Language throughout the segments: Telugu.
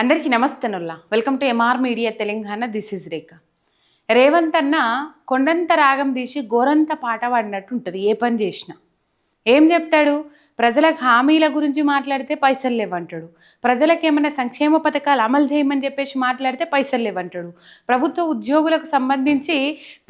అందరికీ నమస్తేనుల్లా welcome to MR media Telangana this is Rekha Revanth అన్న కొండంత రాగం తీసి గోరంత పాట పాడినట్టు ఉంటుంది. ఏ పని చేసినా. ఏం చెప్తాడు? ప్రజలకు హామీల గురించి మాట్లాడితే పైసలు లేవంటాడు. ప్రజలకు ఏమైనా సంక్షేమ పథకాలు అమలు చేయమని చెప్పేసి మాట్లాడితే పైసలు లేవంటాడు. ప్రభుత్వ ఉద్యోగులకు సంబంధించి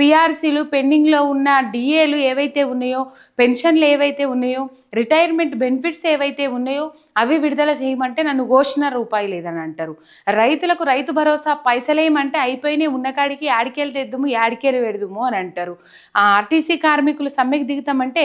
పిఆర్సీలు పెండింగ్లో ఉన్న డిఏలు ఏవైతే ఉన్నాయో పెన్షన్లు ఏవైతే ఉన్నాయో రిటైర్మెంట్ బెనిఫిట్స్ ఏవైతే ఉన్నాయో అవి విడుదల చేయమంటే నన్ను ఘోషణ రూపాయి లేదని అంటారు. రైతులకు రైతు భరోసా పైసలేమంటే అయిపోయినాయి ఉన్న కాడికి యాడికేలు తెద్దుము యాడికేలు పెడదుము అని అంటారు. ఆ ఆర్టీసీ కార్మికులు సమ్మెకు దిగుతామంటే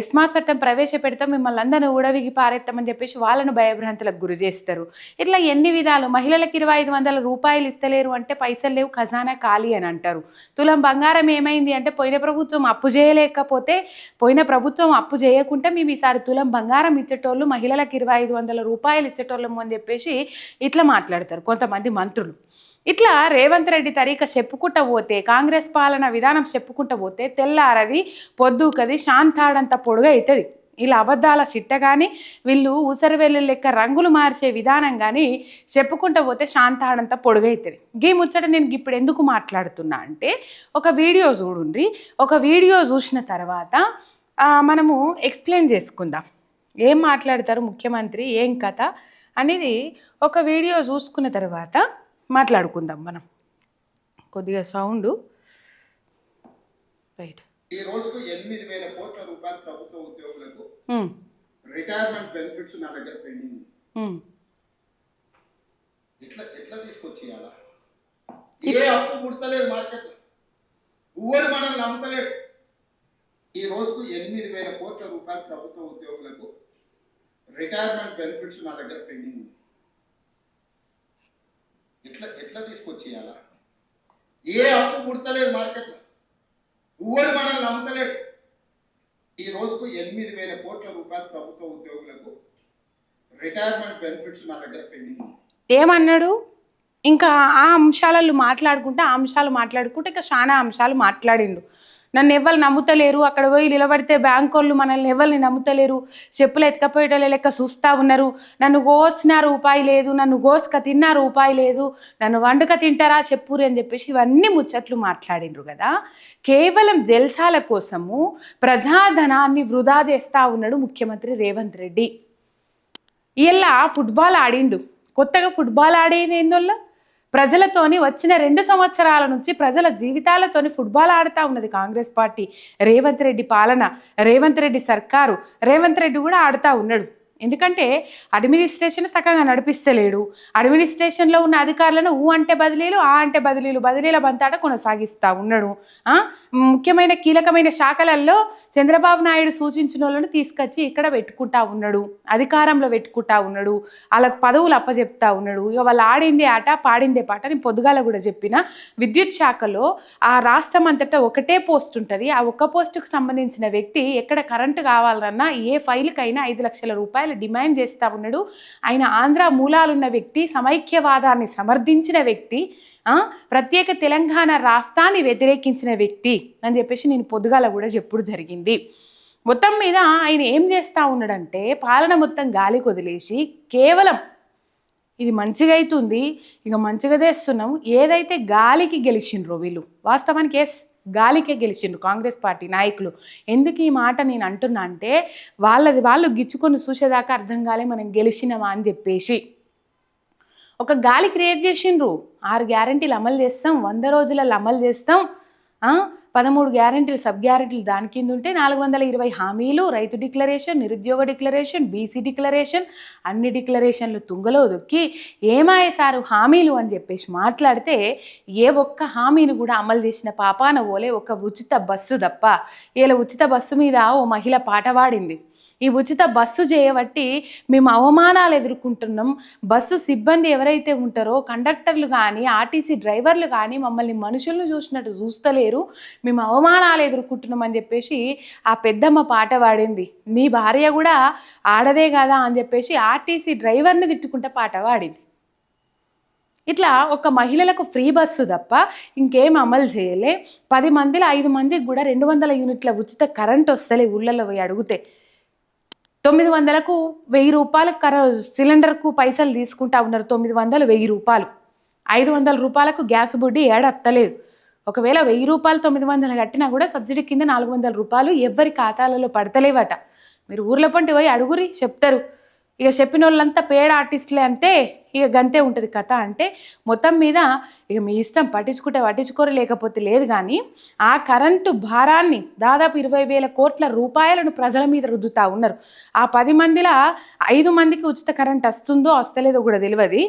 ఎస్మా చట్టం ప్రవేశపెడతాం మిమ్మల్ని అందరినీ ఊడవిగి పారేస్తామని చెప్పేసి వాళ్ళను భయభ్రాంతులకు గురి చేస్తారు. ఇట్లా ఎన్ని విధాలు? మహిళలకు ఇరవై ఐదు వందల రూపాయలు ఇస్తలేరు అంటే పైసలు లేవు ఖజానా ఖాళీ అని అంటారు. తులం బంగారం ఏమైంది అంటే పోయిన ప్రభుత్వం అప్పు చేయలేకపోతే పోయిన ప్రభుత్వం అప్పు చేయకుంటే మేము ఈసారి తులం బంగారం ఇచ్చేటోళ్ళు మహిళలకు ఇరవై ఐదు వందల రూపాయలు ఇచ్చేటోళ్ళము అని చెప్పేసి ఇట్లా మాట్లాడతారు కొంతమంది మంత్రులు. ఇట్లా రేవంత్ రెడ్డి తరీక చెప్పుకుంటూ పోతే కాంగ్రెస్ పాలన విధానం చెప్పుకుంటూ పోతే తెల్లారది పొద్దుకది శాంతాడంత పొడుగా అవుతుంది ఇలా అబద్ధాల చిట్ట కానీ వీళ్ళు ఊసరి లెక్క రంగులు మార్చే విధానం కానీ చెప్పుకుంటా పోతే శాంతాడంత పొడుగైతుంది. గీ ముచ్చట నేను ఇప్పుడు ఎందుకు మాట్లాడుతున్నా అంటే ఒక వీడియో చూడుండ్రి. ఒక వీడియో చూసిన తర్వాత మనము ఎక్స్ప్లెయిన్ చేసుకుందాం. ఏం మాట్లాడతారు ముఖ్యమంత్రి ఏం కథ అనేది ఒక వీడియో చూసుకున్న తర్వాత మాట్లాడుకుందాం మనం. కొద్దిగా సౌండ్. రైట్. ఈ రోజుకు ఎనిమిది వేల కోట్ల రూపాయలు ప్రభుత్వ ఉద్యోగులకు రిటైర్మెంట్ బెనిఫిట్స్ నా దగ్గర పెండింగ్. ఎట్లా ఎట్లా తీసుకొచ్చేయాలా? ఏ అప్పు పుడతలేదు మార్కెట్ ఊరు మనం నమ్ముతలేడు. ఈ రోజుకు ఎనిమిది వేల కోట్ల రూపాయలు ప్రభుత్వ ఉద్యోగులకు రిటైర్మెంట్ బెనిఫిట్స్ నా దగ్గర పెండింగ్. ఎట్లా ఎట్లా తీసుకొచ్చేయాలా? ఏ అప్పు పుడతలేదు మార్కెట్ ఊరు మనం నమ్ముతలేడు ఈ రోజుకు ఎనిమిది వేల కోట్ల రూపాయలు ప్రభుత్వ ఉద్యోగులకు రిటైర్మెంట్ బెనిఫిట్స్ నా దగ్గర పెండింగ్ ఏమన్నాడు? ఇంకా ఆ అంశాలలో మాట్లాడుకుంటే ఆ అంశాలు మాట్లాడుకుంటే ఇంకా చాలా అంశాలు మాట్లాడిండు. నన్ను ఎవరు నమ్ముతలేరు. అక్కడ పోయి నిలబడితే బ్యాంక్ వాళ్ళు మనల్ని ఎవరిని నమ్ముతలేరు. చెప్పులు ఎత్తుకపోయేటోళ్ళ లెక్క చూస్తూ ఉన్నారు. నన్ను కోసిన రూపాయి లేదు. నన్ను కోసుక తిన్న రూపాయి లేదు. నన్ను వండుక తింటారా చెప్పురు అని చెప్పేసి ఇవన్నీ ముచ్చట్లు మాట్లాడిండ్రు కదా. కేవలం జల్సాల కోసము ప్రజాధనాన్ని వృధా చేస్తూ ఉన్నాడు ముఖ్యమంత్రి రేవంత్ రెడ్డి. ఇలా ఫుట్బాల్ ఆడిండు. కొత్తగా ఫుట్బాల్ ఆడేది ఏందోళ్ళ ప్రజలతోని వచ్చిన రెండు సంవత్సరాల నుంచి ప్రజల జీవితాలతోని ఫుట్బాల్ ఆడుతూ ఉన్నది కాంగ్రెస్ పార్టీ. రేవంత్ రెడ్డి పాలన రేవంత్ రెడ్డి సర్కారు రేవంత్ రెడ్డి కూడా ఆడుతూ ఉన్నాడు. ఎందుకంటే అడ్మినిస్ట్రేషన్ సక్కగా నడిపిస్తలేడు. అడ్మినిస్ట్రేషన్లో ఉన్న అధికారులను ఊ అంటే బదిలీలు ఆ అంటే బదిలీలు బదిలీల బంతాట కొనసాగిస్తూ ఉన్నాడు ముఖ్యమైన కీలకమైన శాఖలలో చంద్రబాబు నాయుడు సూచించిన వాళ్ళను తీసుకొచ్చి ఇక్కడ పెట్టుకుంటా ఉన్నాడు అధికారంలో పెట్టుకుంటా ఉన్నాడు వాళ్ళకు పదవులు అప్పచెప్తా ఉన్నాడు ఇక వాళ్ళు ఆడిందే ఆట పాడిందే పాట నేను పొద్దుగాల కూడా చెప్పిన విద్యుత్ శాఖలో ఆ రాష్ట్రం అంతటా ఒకటే పోస్ట్ ఉంటుంది. ఆ ఒక్క పోస్టుకు సంబంధించిన వ్యక్తి ఎక్కడ కరెంటు కావాలన్నా ఏ ఫైల్కైనా ఐదు లక్షల రూపాయలు డిమాండ్ చేస్తూ ఉన్నాడు. ఆయన ఆంధ్ర మూలాలున్న వ్యక్తి సమైక్యవాదాన్ని సమర్థించిన వ్యక్తి ప్రత్యేక తెలంగాణ రాష్ట్రాన్ని వ్యతిరేకించిన వ్యక్తి అని చెప్పేసి నేను పొద్దుగాల కూడా చెప్పుడు జరిగింది. మొత్తం మీద ఆయన ఏం చేస్తూ ఉన్నాడంటే పాలన మొత్తం గాలి కొదిలేసి కేవలం ఇది మంచిగా అవుతుంది ఇక మంచిగా చేస్తున్నాం ఏదైతే గాలికి గెలిచిండ్రో వీళ్ళు వాస్తవానికి ఎస్ గాలికే గెలిచిండ్రు కాంగ్రెస్ పార్టీ నాయకులు. ఎందుకు ఈ మాట నేను అంటున్నా అంటే వాళ్ళది వాళ్ళు గిచ్చుకొని చూసేదాకా అర్థం కాలే మనం గెలిచినామా అని చెప్పేసి. ఒక గాలి క్రియేట్ చేసిండ్రు. ఆరు గ్యారెంటీలు అమలు చేస్తాం వంద రోజులలో అమలు చేస్తాం. పదమూడు గ్యారెంటీలు సబ్ గ్యారెంటీలు దాని కింద ఉంటే నాలుగు వందల ఇరవై హామీలు రైతు డిక్లరేషన్ నిరుద్యోగ డిక్లరేషన్ బీసీ డిక్లరేషన్ అన్ని డిక్లరేషన్లు తుంగలో దొక్కి ఏమాయ సారు హామీలు అని చెప్పేసి మాట్లాడితే ఏ ఒక్క హామీని కూడా అమలు చేసిన పాపాన ఓలే ఒక ఉచిత బస్సు తప్ప. ఇలా ఉచిత బస్సు మీద ఓ మహిళ పాట పాడింది. ఈ ఉచిత బస్సు చేయబట్టి మేము అవమానాలు ఎదుర్కొంటున్నాం. బస్సు సిబ్బంది ఎవరైతే ఉంటారో కండక్టర్లు కానీ ఆర్టీసీ డ్రైవర్లు కానీ మమ్మల్ని మనుషులను చూసినట్టు చూస్తలేరు. మేము అవమానాలు ఎదుర్కొంటున్నాం అని చెప్పేసి ఆ పెద్దమ్మ పాట పాడింది. నీ భార్య కూడా ఆడదే కదా అని చెప్పేసి ఆర్టీసీ డ్రైవర్ని తిట్టుకుంటే పాట పాడింది. ఇట్లా ఒక మహిళలకు ఫ్రీ బస్సు తప్ప ఇంకేం అమలు చేయలే. పది మందిలో ఐదు మందికి కూడా రెండు వందల యూనిట్ల ఉచిత కరెంట్ వస్తలే ఊళ్ళల్లో పోయి అడిగితే. తొమ్మిది వందలకు వెయ్యి రూపాయల కర సిలిండర్కు పైసలు తీసుకుంటా ఉన్నారు. తొమ్మిది వందలు వెయ్యి రూపాయలు. ఐదు వందల రూపాయలకు గ్యాస్ బుడ్డి ఏడత్తలేదు. ఒకవేళ వెయ్యి రూపాయలు తొమ్మిది వందలు కట్టినా కూడా సబ్సిడీ కింద నాలుగు వందల రూపాయలు ఎవరి ఖాతాలలో పడతలేవట. మీరు ఊర్ల పంటి పోయి అడుగురి చెప్తారు. ఇక చెప్పిన వాళ్ళంతా పేడ ఆర్టిస్టులే అంటే ఇక గంతే ఉంటుంది కథ అంటే మొత్తం మీద ఇక మీ ఇష్టం పట్టించుకుంటే పట్టించుకోరు లేకపోతే లేదు కానీ ఆ కరెంటు భారాన్ని దాదాపు ఇరవై వేల కోట్ల రూపాయలను ప్రజల మీద రుద్దుతూ ఉన్నారు. ఆ పది మందిలో ఐదు మందికి ఉచిత కరెంట్ వస్తుందో వస్తలేదో కూడా తెలియదు.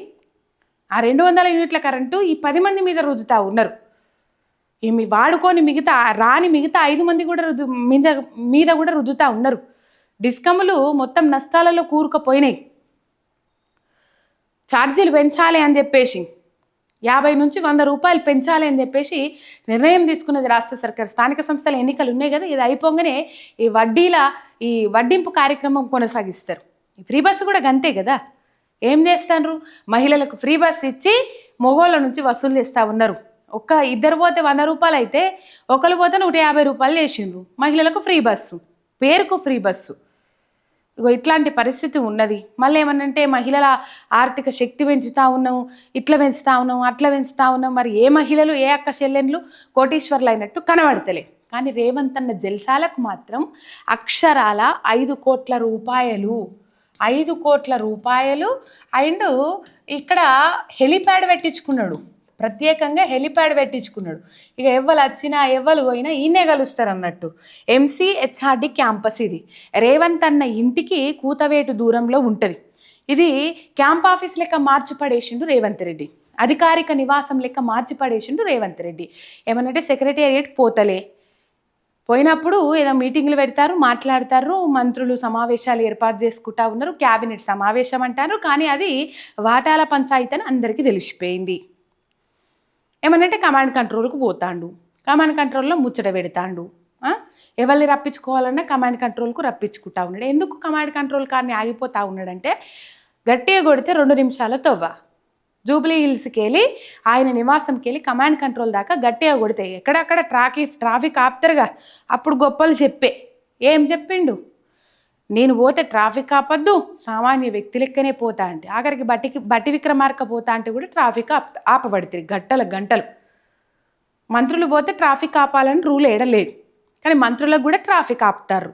ఆ రెండు వందల యూనిట్ల కరెంటు ఈ పది మంది మీద రుద్దుతూ ఉన్నారు. ఏమి వాడుకొని మిగతా రాని మిగతా ఐదు మంది కూడా రుద్దు మీద మీద కూడా రుద్దుతూ ఉన్నారు. డిస్కమ్లు మొత్తం నష్టాలలో కూరుకుపోయినాయి. ఛార్జీలు పెంచాలి అని చెప్పేసి యాభై నుంచి వంద రూపాయలు పెంచాలి అని చెప్పేసి నిర్ణయం తీసుకున్నది రాష్ట్ర సర్కార్. స్థానిక సంస్థల ఎన్నికలు ఉన్నాయి కదా ఇది అయిపోగానే ఈ వడ్డీల ఈ వడ్డింపు కార్యక్రమం కొనసాగిస్తారు. ఫ్రీ బస్సు కూడా గంతే కదా. ఏం చేస్తారు మహిళలకు ఫ్రీ బస్ ఇచ్చి మొగోళ్ళ నుంచి వసూలు చేస్తూ ఉన్నారు. ఒక్క ఇద్దరు పోతే వంద రూపాయలు అయితే ఒకరు పోతే నూట యాభై రూపాయలు చేసిండ్రు. మహిళలకు ఫ్రీ బస్సు పేరుకు ఫ్రీ బస్సు. ఇగో ఇట్లాంటి పరిస్థితి ఉన్నది. మళ్ళీ ఏమనంటే మహిళల ఆర్థిక శక్తి పెంచుతా ఉన్నాము ఇట్లా పెంచుతా ఉన్నాం అట్లా పెంచుతా ఉన్నాం. మరి ఏ మహిళలు ఏ అక్క చెల్లెన్లు కోటీశ్వర్లు అయినట్టు కనబడతలే. కానీ రేవంత్ అన్న జల్సాలకు మాత్రం అక్షరాల ఐదు కోట్ల రూపాయలు ఐదు కోట్ల రూపాయలు అండ్ ఇక్కడ హెలిప్యాడ్ పెట్టించుకున్నాడు. ప్రత్యేకంగా హెలిప్యాడ్ పెట్టించుకున్నాడు. ఇక ఎవ్వరు వచ్చినా ఎవ్వరు పోయినా ఈయనే కలుస్తారు అన్నట్టు. ఎంసీ హెచ్ఆర్డి క్యాంపస్ ఇది. రేవంత్ అన్న ఇంటికి కూతవేటు దూరంలో ఉంటుంది. ఇది క్యాంప్ ఆఫీస్ లెక్క మార్చి పడేసిండు రేవంత్ రెడ్డి. అధికారిక నివాసం లెక్క మార్చి పడేసిండు రేవంత్ రెడ్డి. ఏమనంటే సెక్రటేరియట్ పోతలే. పోయినప్పుడు ఏదో మీటింగ్లు పెడతారు మాట్లాడతారు మంత్రులు సమావేశాలు ఏర్పాటు చేసుకుంటా ఉన్నారు క్యాబినెట్ సమావేశం అంటారు. కానీ అది వాటాల పంచాయతీ అని అందరికీ తెలిసిపోయింది. ఏమనంటే కమాండ్ కంట్రోల్కి పోతాండు. కమాండ్ కంట్రోల్లో ముచ్చట పెడతాండు. ఎవరిని రప్పించుకోవాలన్నా కమాండ్ కంట్రోల్కు రప్పించుకుంటా ఉన్నాడు. ఎందుకు కమాండ్ కంట్రోల్ కార్ని ఆగిపోతా ఉన్నాడంటే గట్టిగా కొడితే రెండు నిమిషాల తవ్వ. జూబ్లీ హిల్స్కి వెళ్ళి ఆయన నివాసంకి వెళ్ళి కమాండ్ కంట్రోల్ దాకా గట్టిగా కొడితే ఎక్కడక్కడ ట్రాఫిక్ ట్రాఫిక్ ఆపుతారుగా. అప్పుడు గొప్పలు చెప్పే. ఏం చెప్పిండు? నేను పోతే ట్రాఫిక్ ఆపద్దు సామాన్య వ్యక్తి లెక్కనే పోతా అంటే. ఆఖరికి బట్టికి బట్టి విక్రమార్క పోతా అంటే కూడా ట్రాఫిక్ ఆప్ ఆపబడుతుంది గంటల గంటలు. మంత్రులు పోతే ట్రాఫిక్ ఆపాలని రూల్ ఏడలేదు కానీ మంత్రులకు కూడా ట్రాఫిక్ ఆపుతారు.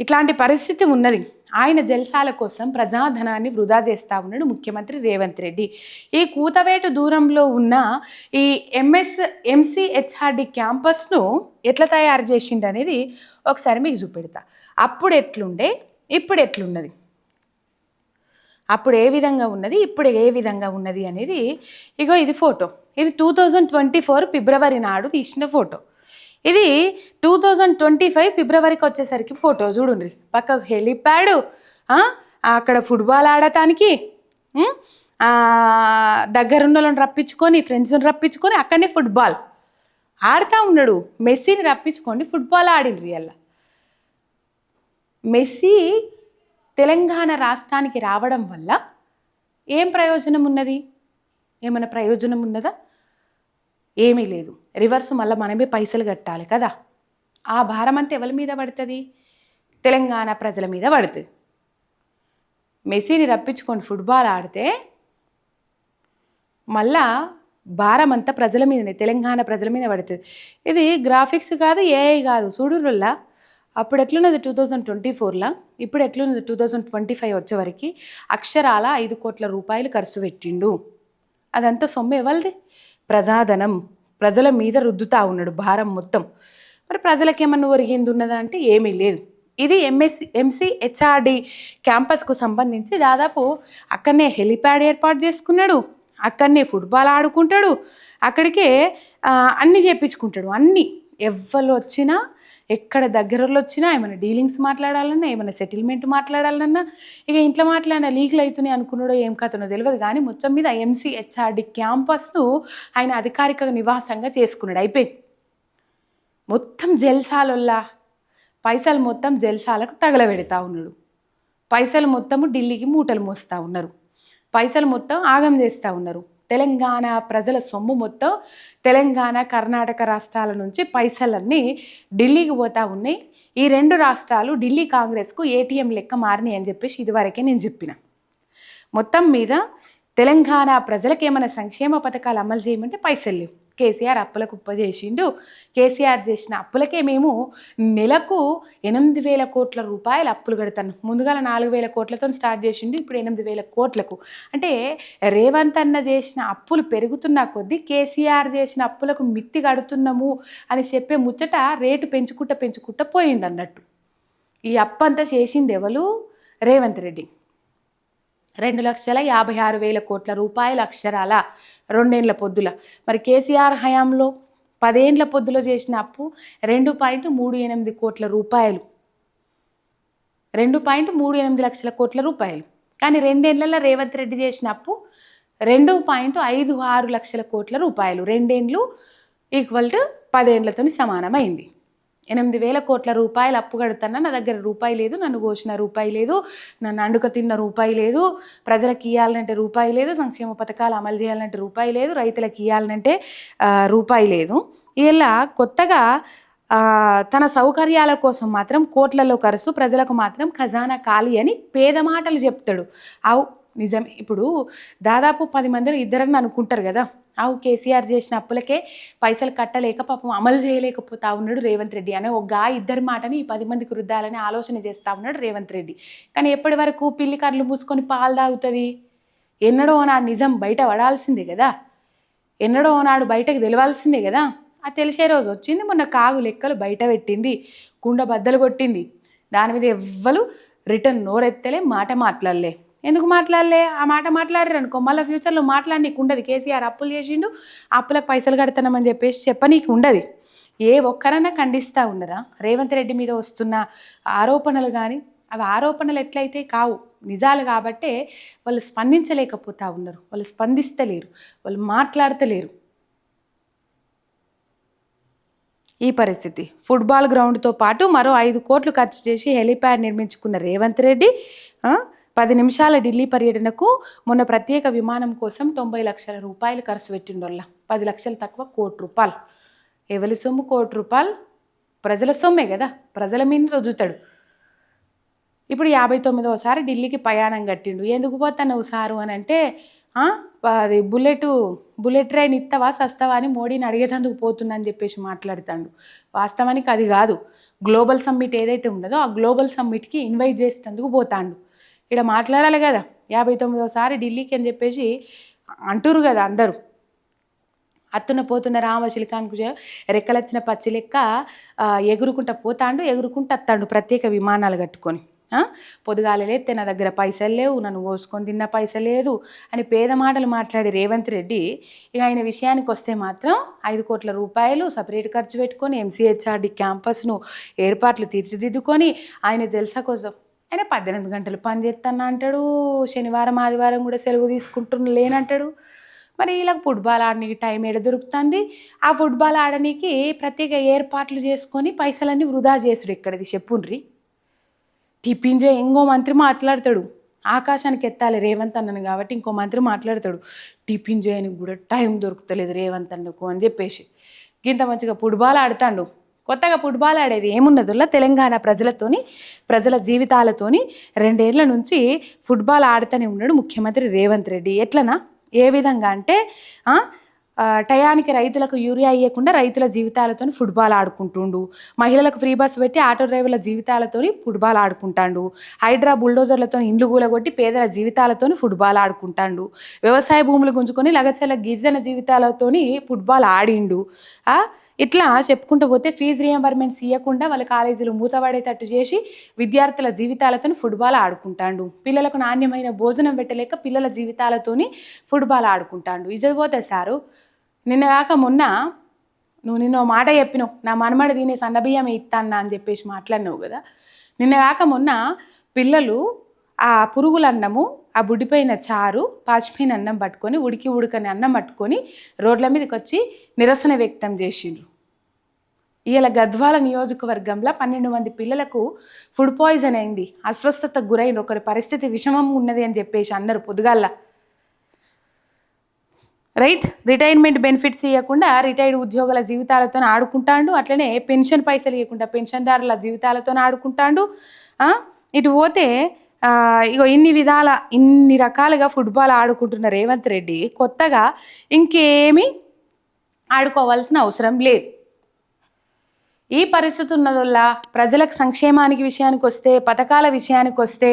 ఇట్లాంటి పరిస్థితి ఉన్నది. ఆయన జల్సాల కోసం ప్రజాధనాన్ని వృధా చేస్తూ ఉన్నాడు ముఖ్యమంత్రి రేవంత్ రెడ్డి. ఈ కూతవేటు దూరంలో ఉన్న ఈ ఎంఎస్ ఎంసీహెచ్ఆర్డి క్యాంపస్ను ఎట్లా తయారు చేసిండు అనేది ఒకసారి మీకు చూపెడతా. అప్పుడు ఎట్లుండే? ఇప్పుడు ఎట్లున్నది? అప్పుడు ఏ విధంగా ఉన్నది? ఇప్పుడు ఏ విధంగా ఉన్నది అనేది ఇగో ఇది ఫోటో. ఇది two thousand twenty four February నాడు తీసిన ఫోటో. ఇది టూ థౌజండ్ ట్వంటీ ఫైవ్ ఫిబ్రవరికి వచ్చేసరికి ఫోటో చూడండి పక్కకు హెలిప్యాడ్ అక్కడ ఫుట్బాల్ ఆడటానికి దగ్గరున్న వాళ్ళని రప్పించుకొని ఫ్రెండ్స్ని రప్పించుకొని అక్కడనే ఫుట్బాల్. ఆడుతూ ఉన్నాడు. మెస్సీని రప్పించుకోండి ఫుట్బాల్ ఆడిండ్రి అలా. మెస్సీ తెలంగాణ రాష్ట్రానికి రావడం వల్ల ఏం ప్రయోజనం ఉన్నది? ఏమైనా ప్రయోజనం ఉన్నదా? ఏమీ లేదు. రివర్స్ మళ్ళీ మనమే పైసలు కట్టాలి కదా. ఆ భారం అంతా ఎవరి మీద పడుతుంది? తెలంగాణ ప్రజల మీద పడుతుంది. మెస్సీని రప్పించుకొని ఫుట్బాల్ ఆడితే మళ్ళా భారం అంతా ప్రజల మీదనే తెలంగాణ ప్రజల మీద పడుతుంది. ఇది గ్రాఫిక్స్ కాదు ఏఐ కాదు. చూడురుల్లా అప్పుడు ఎట్లున్నది టూ థౌజండ్ ట్వంటీ ఫోర్లో? ఇప్పుడు ఎట్లున్నది టూ థౌజండ్ ట్వంటీ ఫైవ్ వచ్చేవరకు అక్షరాల ఐదు కోట్ల రూపాయలు ఖర్చు పెట్టిండు. అదంతా సొమ్ము ఎవరిది? ప్రజాధనం. ప్రజల మీద రుద్దుతా ఉన్నాడు భారం మొత్తం. మరి ప్రజలకేమన్నా ఒరిగింది ఉన్నదా అంటే ఏమీ లేదు. ఇది ఎంఎస్సి ఎంసీ హెచ్ఆర్డి క్యాంపస్కు సంబంధించి దాదాపు అక్కడనే హెలిప్యాడ్ ఏర్పాటు చేసుకున్నాడు. అక్కడనే ఫుట్బాల్ ఆడుకుంటాడు. అక్కడికే అన్నీ చేపించుకుంటాడు. అన్నీ. ఎవ్వరు వచ్చినా ఎక్కడ దగ్గరలో వచ్చినా ఏమైనా డీలింగ్స్ మాట్లాడాలన్నా ఏమైనా సెటిల్మెంట్ మాట్లాడాలన్నా ఇక ఇంట్లో మాట్లాడిన లీగల్ అవుతున్నాయి అనుకున్నాడో ఏం కథనో తెలియదు కానీ మొత్తం మీద ఎంసీ హెచ్ఆర్డి క్యాంపస్ను ఆయన అధికారిక నివాసంగా చేసుకున్నాడు. అయిపోయింది. మొత్తం జల్సాలల్లా. పైసలు మొత్తం జల్సాలకు తగలబెడతా ఉన్నాడు. పైసలు మొత్తము ఢిల్లీకి మూటలు మోస్తూ ఉన్నారు. పైసలు మొత్తం ఆగం చేస్తూ ఉన్నారు. తెలంగాణ ప్రజల సొమ్ము మొత్తం తెలంగాణ కర్ణాటక రాష్ట్రాల నుంచి పైసలన్నీ ఢిల్లీకి పోతా ఉన్నాయి. ఈ రెండు రాష్ట్రాలు ఢిల్లీ కాంగ్రెస్కు ఏటీఎం లెక్క మారినాయి అని చెప్పేసి ఇదివరకే నేను చెప్పిన. మొత్తం మీద తెలంగాణ ప్రజలకు ఏమైనా సంక్షేమ పథకాలు అమలు చేయమంటే పైసలు లేవు. కేసీఆర్ అప్పుల కుప్ప చేసిండు. కేసీఆర్ చేసిన అప్పులకే మేము నెలకు ఎనిమిది వేల కోట్ల రూపాయలు అప్పులు కడతాను ముందుగా నాలుగు వేల కోట్లతో స్టార్ట్ చేసిండు ఇప్పుడు ఎనిమిది వేల కోట్లకు. అంటే రేవంత్ అన్న చేసిన అప్పులు పెరుగుతున్న కొద్దీ కేసీఆర్ చేసిన అప్పులకు మిత్తి కడుతున్నాము అని చెప్పే ముచ్చట రేటు పెంచుకుంటా పెంచుకుంటా పోయిండు అన్నట్టు ఈ అప్పు అంతా చేసింది ఎవరు? రేవంత్ రెడ్డి. రెండు లక్షల యాభై ఆరు వేల కోట్ల రూపాయల అక్షరాల రెండేండ్ల పొద్దుల. మరి కేసీఆర్ హయాంలో పదేండ్ల పొద్దులో చేసిన అప్పు రెండు పాయింట్ మూడు ఎనిమిది కోట్ల రూపాయలు. రెండు పాయింట్ మూడు ఎనిమిది లక్షల కోట్ల రూపాయలు. కానీ రెండేళ్ళలో రేవంత్ రెడ్డి చేసిన అప్పు రెండు పాయింట్ ఐదు ఆరు లక్షల కోట్ల రూపాయలు. రెండేండ్లు ఈక్వల్ టు పదేండ్లతో సమానమైంది. ఎనిమిది వేల కోట్ల రూపాయలు అప్పు కడుతున్నా నా దగ్గర రూపాయి లేదు నన్ను కోసిన రూపాయి లేదు నన్ను అండుక తిన్న రూపాయి లేదు ప్రజలకు ఇవ్వాలంటే రూపాయి లేదు సంక్షేమ పథకాలు అమలు చేయాలంటే రూపాయి లేదు రైతులకు ఇవ్వాలంటే రూపాయి లేదు. ఇలా కొత్తగా తన సౌకర్యాల కోసం మాత్రం కోట్లలో ఖర్చు ప్రజలకు మాత్రం ఖజానా ఖాళీ అని పేద మాటలు చెప్తాడు. అవు నిజమే. ఇప్పుడు దాదాపు పది మందిలో ఇద్దరని అనుకుంటారు కదా. ఆవు కేసీఆర్ చేసిన అప్పులకే పైసలు కట్టలేక పాపం అమలు చేయలేకపోతా ఉన్నాడు రేవంత్ రెడ్డి అనే ఒక గా ఇద్దరి మాటని ఈ పది మందికి రుద్దాలని ఆలోచన చేస్తూ ఉన్నాడు రేవంత్ రెడ్డి. కానీ ఎప్పటి వరకు పిల్లి కర్లు మూసుకొని పాలు తాగుతుంది? ఎన్నడో నా నిజం బయట పడాల్సిందే కదా. ఎన్నడో నాడు బయటకు తెలవాల్సిందే కదా. ఆ తెలిసే రోజు వచ్చింది మొన్న కాగు లెక్కలు బయట పెట్టింది కుండ బద్దలు కొట్టింది. దాని మీద ఎవ్వరు రిటర్న్ నోరెత్తలే మాట మాట్లాడలే. ఎందుకు మాట్లాడలే? ఆ మాట మాట్లాడారు అనుకో మళ్ళీ ఫ్యూచర్లో మాట్లాడనీకు ఉండదు కేసీఆర్ అప్పులు చేసిండు అప్పులకు పైసలు కడతానమని చెప్పేసి చెప్పనీకు ఉండదు ఏ ఒక్కరన్నా ఖండిస్తూ ఉన్నారా? రేవంత్ రెడ్డి మీద వస్తున్న ఆరోపణలు కానీ అవి ఆరోపణలు ఎట్లయితే కావు నిజాలు కాబట్టే వాళ్ళు స్పందించలేకపోతా ఉన్నారు. వాళ్ళు స్పందిస్తలేరు. వాళ్ళు మాట్లాడతలేరు. ఈ పరిస్థితి. ఫుట్బాల్ గ్రౌండ్తో పాటు మరో ఐదు కోట్లు ఖర్చు చేసి హెలీప్యాడ్ నిర్మించుకున్న రేవంత్ రెడ్డి పది నిమిషాల ఢిల్లీ పర్యటనకు మొన్న ప్రత్యేక విమానం కోసం తొంభై లక్షల రూపాయలు ఖర్చు పెట్టిండోళ్ళ. పది లక్షలు తక్కువ కోటి రూపాయలు. ఎవరి సొమ్ము కోటి రూపాయలు? ప్రజల సొమ్మే కదా. ప్రజల మీద రుద్దుతాడు ఇప్పుడు యాభై తొమ్మిదవసారి ఢిల్లీకి ప్రయాణం కట్టిండు. ఎందుకు పోతున్నావు సారు అని అంటే అది బుల్లెట్ బుల్లెట్ ట్రైన్ ఇస్తావా సస్తావా అని మోడీని అడిగేటందుకు పోతున్నా అని చెప్పేసి మాట్లాడుతాడు. వాస్తవానికి అది కాదు. గ్లోబల్ సమ్మిట్ ఏదైతే ఉండదో ఆ గ్లోబల్ సమ్మిట్కి ఇన్వైట్ చేసేందుకు పోతాండు. ఇక్కడ మాట్లాడాలి కదా. యాభై తొమ్మిదోసారి ఢిల్లీకి అని చెప్పేసి అంటురు కదా అందరూ. అత్తున పోతున్న రామశిలికానికి జ- రెక్కలొచ్చిన పచ్చి లెక్క ఎగురుకుంటా పోతాండు ఎగురుకుంటా అత్తాడు ప్రత్యేక విమానాలు కట్టుకొని. పొదుగాల లేతే లేస్తే నా దగ్గర పైసలు లేవు నన్ను కోసుకొని తిన్న పైసలు లేదు అని పేద మాటలు మాట్లాడే రేవంత్ రెడ్డి ఇక ఆయన విషయానికి వస్తే మాత్రం ఐదు కోట్ల రూపాయలు సపరేట్ ఖర్చు పెట్టుకొని ఎంసీహెచ్ఆర్డి క్యాంపస్ను ఏర్పాట్లు తీర్చిదిద్దుకొని ఆయన తెలుసా కోసం? ఆయన పద్దెనిమిది గంటలు పని చేస్తాను అంటాడు. శనివారం ఆదివారం కూడా సెలవు తీసుకుంటున్న లేనంటాడు మరి ఇలా ఫుట్బాల్ ఆడడానికి టైం ఏడ దొరుకుతుంది? ఆ ఫుట్బాల్ ఆడడానికి ప్రత్యేక ఏర్పాట్లు చేసుకొని పైసలన్నీ వృధా చేసుడు ఇక్కడది చెప్పుండ్రి. టిఫిన్ చే ఇంకో మంత్రి మాట్లాడతాడు. ఆకాశానికి ఎత్తాలి రేవంత్ అన్నను కాబట్టి ఇంకో మంత్రి మాట్లాడతాడు. టిఫిన్ చేయడానికి కూడా టైం దొరుకుతలేదు రేవంత్ అన్నకు అని చెప్పేసి. ఇంత మంచిగా ఫుట్బాల్ ఆడతాడు. కొత్తగా ఫుట్బాల్ ఆడేది ఏమున్నదుల్లా తెలంగాణ ప్రజలతోని ప్రజల జీవితాలతోని రెండేళ్ళ నుంచి ఫుట్బాల్ ఆడుతూనే ఉన్నాడు ముఖ్యమంత్రి రేవంత్ రెడ్డి. ఎట్లనా? ఏ విధంగా అంటే టయానికి రైతులకు యూరియా ఇవ్వకుండా రైతుల జీవితాలతో ఫుట్బాల్ ఆడుకుంటుండు. మహిళలకు ఫ్రీ బస్ పెట్టి ఆటో డ్రైవర్ల జీవితాలతో ఫుట్బాల్ ఆడుకుంటాడు. హైడ్రా బుల్డోజర్లతో ఇండ్లు కూలగొట్టి పేదల జీవితాలతో ఫుట్బాల్ ఆడుకుంటాడు. వ్యవసాయ భూములు గుంజుకొని లగచల గిరిజన జీవితాలతోని ఫుట్బాల్ ఆడిండు. ఇట్లా చెప్పుకుంటూ పోతే ఫీజు రియంబర్మెంట్స్ ఇవ్వకుండా వాళ్ళ కాలేజీలు మూతపడేటట్టు చేసి విద్యార్థుల జీవితాలతో ఫుట్బాల్ ఆడుకుంటాడు. పిల్లలకు నాణ్యమైన భోజనం పెట్టలేక పిల్లల జీవితాలతోని ఫుట్బాల్ ఆడుకుంటాడు. ఇది పోతే సారు నిన్న కాక మొన్న నువ్వు నిన్న మాట చెప్పినావు నా మనమడి దీని సన్నబియ్యం ఇస్తాన్నా అని చెప్పేసి మాట్లాడినావు కదా. నిన్న కాక మొన్న పిల్లలు ఆ పురుగుల అన్నము ఆ బుడ్డిపోయిన చారు పాచిపోయిన అన్నం పట్టుకొని ఉడికి ఉడకని అన్నం పట్టుకొని రోడ్ల మీదకి వచ్చి నిరసన వ్యక్తం చేసిండ్రు. ఇలా గద్వాల నియోజకవర్గంలో పన్నెండు మంది పిల్లలకు ఫుడ్ పాయిజన్ అయింది అస్వస్థతకు గురైన ఒకరి పరిస్థితి విషమం ఉన్నది అని చెప్పేసి అందరు పొద్దుగాల రైట్? రిటైర్మెంట్ బెనిఫిట్స్ ఇవ్వకుండా రిటైర్డ్ ఉద్యోగుల జీవితాలతో ఆడుకుంటాడు. అట్లనే పెన్షన్ పైసలు ఇవ్వకుండా పెన్షన్దారుల జీవితాలతో ఆడుకుంటాండు. ఇటు పోతే ఇగో ఇన్ని విధాల ఇన్ని రకాలుగా ఫుట్బాల్ ఆడుకుంటున్న రేవంత్ రెడ్డి కొత్తగా ఇంకేమీ ఆడుకోవాల్సిన అవసరం లేదు. ఈ పరిస్థితి ఉన్నదల్లా ప్రజలకు సంక్షేమానికి విషయానికి వస్తే పథకాల విషయానికి వస్తే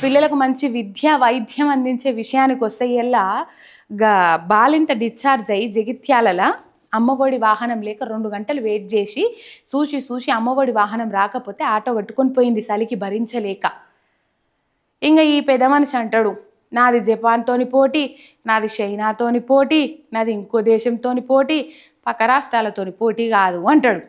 పిల్లలకు మంచి విద్య వైద్యం అందించే విషయానికి వస్తే ఇలా గా బాలింత డిశ్చార్జ్ అయ్యి జగిత్యాలల అమ్మఒడి వాహనం లేక రెండు గంటలు వెయిట్ చేసి చూసి చూసి అమ్మఒడి వాహనం రాకపోతే ఆటో కట్టుకొని పోయింది చలికి భరించలేక. ఇంకా ఈ పెద్ద మనిషి అంటాడు నాది జపాన్తోని పోటీ నాది చైనాతోని పోటీ నాది ఇంకో దేశంతోని పోటీ పక్క రాష్ట్రాలతోని పోటీ కాదు అంటాడు.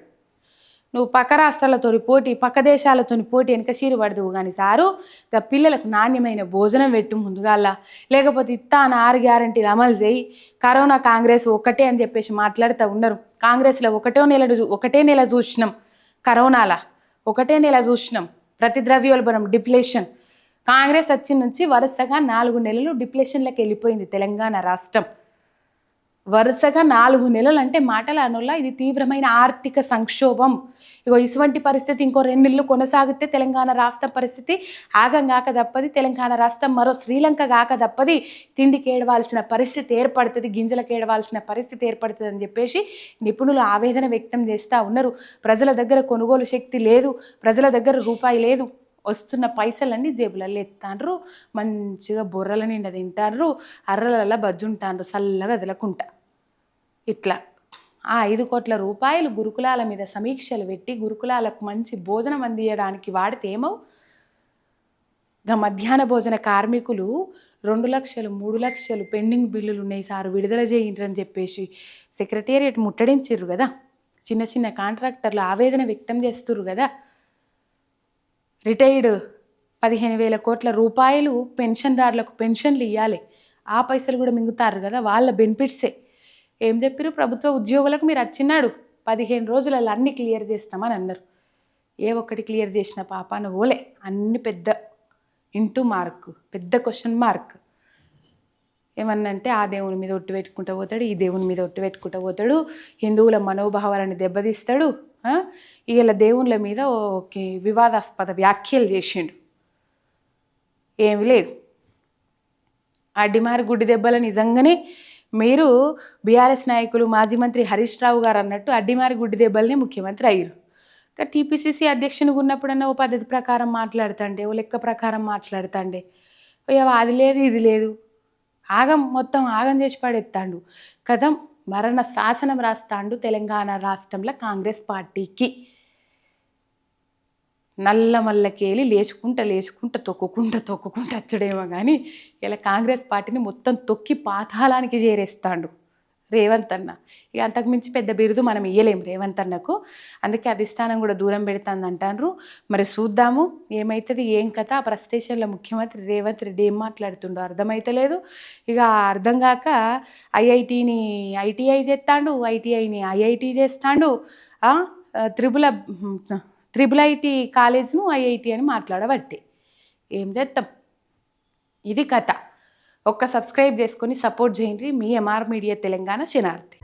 నువ్వు పక్క రాష్ట్రాలతోని పోటీ పక్క దేశాలతోని పోటీ వెనక చీరు పడదువు కానీ సారు. ఇక పిల్లలకు నాణ్యమైన భోజనం పెట్టు ముందుగాల లేకపోతే ఇత్తా అని ఆరు గ్యారంటీలు అమలు చేయి. కరోనా కాంగ్రెస్ ఒకటే అని చెప్పేసి మాట్లాడుతూ ఉన్నారు. కాంగ్రెస్లో ఒకటో నెల ఒకటే నెల చూసినాం కరోనాల. ఒకటే నెల చూసినాం ప్రతి ద్రవ్యోల్బణం డిప్లేషన్. కాంగ్రెస్ వచ్చిన నుంచి వరుసగా నాలుగు నెలలు డిప్లేషన్లోకి వెళ్ళిపోయింది తెలంగాణ రాష్ట్రం. వరుసగా నాలుగు నెలలు అంటే మాటల అనుల ఇది తీవ్రమైన ఆర్థిక సంక్షోభం. ఇగో ఇటువంటి పరిస్థితి ఇంకో రెండు నెలలు కొనసాగితే తెలంగాణ రాష్ట్ర పరిస్థితి ఆగం కాక తప్పది తెలంగాణ రాష్ట్రం మరో శ్రీలంక కాక తప్పది తిండికి ఏడవాల్సిన పరిస్థితి ఏర్పడుతుంది గింజలకు ఏడవాల్సిన పరిస్థితి ఏర్పడుతుంది అని చెప్పేసి నిపుణులు ఆవేదన వ్యక్తం చేస్తూ ఉన్నారు. ప్రజల దగ్గర కొనుగోలు శక్తి లేదు ప్రజల దగ్గర రూపాయి లేదు. వస్తున్న పైసలన్నీ జేబులలో ఎత్తాండ్రు మంచిగా బుర్రల నిండా తింటారు అర్రలల్ల బజ్జుంటాండ్రు చల్లగా వదలకుంటా ఇట్లా. ఆ ఐదు కోట్ల రూపాయలు గురుకులాల మీద సమీక్షలు పెట్టి గురుకులాలకు మంచి భోజనం అందియడానికి వాడితే ఏమవు? మధ్యాహ్న భోజన కార్మికులు రెండు లక్షలు మూడు లక్షలు పెండింగ్ బిల్లులు ఉన్నాయి సార్ విడుదల చేయండి చెప్పేసి సెక్రటేరియట్ ముట్టడించిర్రు కదా? చిన్న చిన్న కాంట్రాక్టర్లు ఆవేదన వ్యక్తం చేస్తుర్రు కదా? రిటైర్డ్ పదిహేను వేల కోట్ల రూపాయలు పెన్షన్దారులకు పెన్షన్లు ఇవ్వాలి ఆ పైసలు కూడా మింగుతారు కదా? వాళ్ళ బెనిఫిట్సే. ఏం చెప్పారు ప్రభుత్వ ఉద్యోగులకు మీరు వచ్చినాడు పదిహేను రోజులలో అన్ని క్లియర్ చేస్తామని అన్నారు. ఏ ఒక్కటి క్లియర్ చేసిన పాపాను ఓలే. అన్ని పెద్ద ఇంటూ మార్క్ పెద్ద క్వశ్చన్ మార్క్. ఏమన్నంటే ఆ దేవుని మీద ఒట్టు పెట్టుకుంటూ పోతాడు ఈ దేవుని మీద ఒట్టు పెట్టుకుంటూ పోతాడు హిందువుల మనోభావాలను దెబ్బతీస్తాడు ఆ? వీళ్ళ దేవుళ్ళ మీద ఓకే వివాదాస్పద వ్యాఖ్యలు చేసిండు. ఏమి లేదు. అడ్డిమారి గుడ్డి దెబ్బల నిజంగానే మీరు బీఆర్ఎస్ నాయకులు మాజీ మంత్రి హరీష్ రావు గారు అన్నట్టు అడ్డిమారి గుడ్డి దెబ్బల్ని ముఖ్యమంత్రి అయ్యారు ఇంకా టీపీసీసీ అధ్యక్షునిగా ఉన్నప్పుడన్నా ఓ పద్ధతి ప్రకారం మాట్లాడుతాండే ఓ లెక్క ప్రకారం మాట్లాడుతాండే. ఇక అది లేదు ఇది లేదు. ఆగం మొత్తం ఆగం చేసి పడేస్తాడు కథం మరణ శాసనం రాస్తాండు తెలంగాణ రాష్ట్రంలో కాంగ్రెస్ పార్టీకి. నల్ల మల్లకేలి లేచుకుంటా లేచుకుంటా తొక్కుకుంటా తొక్కుకుంటా వచ్చడేమో కానీ ఇలా కాంగ్రెస్ పార్టీని మొత్తం తొక్కి పాతాళానికి చేరేస్తాడు రేవంత్ అన్న. ఇక అంతకుమించి పెద్ద బిరుదు మనం ఇయ్యలేం రేవంత్ అన్నకు. అందుకే అధిష్టానం కూడా దూరం పెడుతుంది అంటారు మరి చూద్దాము ఏమవుతుంది ఏం కథ? ఆ ప్రస్టేషన్లో ముఖ్యమంత్రి రేవంత్ రెడ్డి ఏం మాట్లాడుతుండో అర్థమైతలేదు. ఇక అర్థం కాక ఐఐటీని ఐటీఐ చేస్తాడు ఐటీఐని ఐఐటి చేస్తాడు. త్రిపుల త్రిబుల్ ఐటీ కాలేజ్ను ఐఐటి అని మాట్లాడబట్టే. ఏం చేద్దాం ఇది కథ. ఒక్క సబ్స్క్రైబ్ చేసుకొని సపోర్ట్ చేయండి. మీ ఎంఆర్ మీడియా తెలంగాణ శనార్థి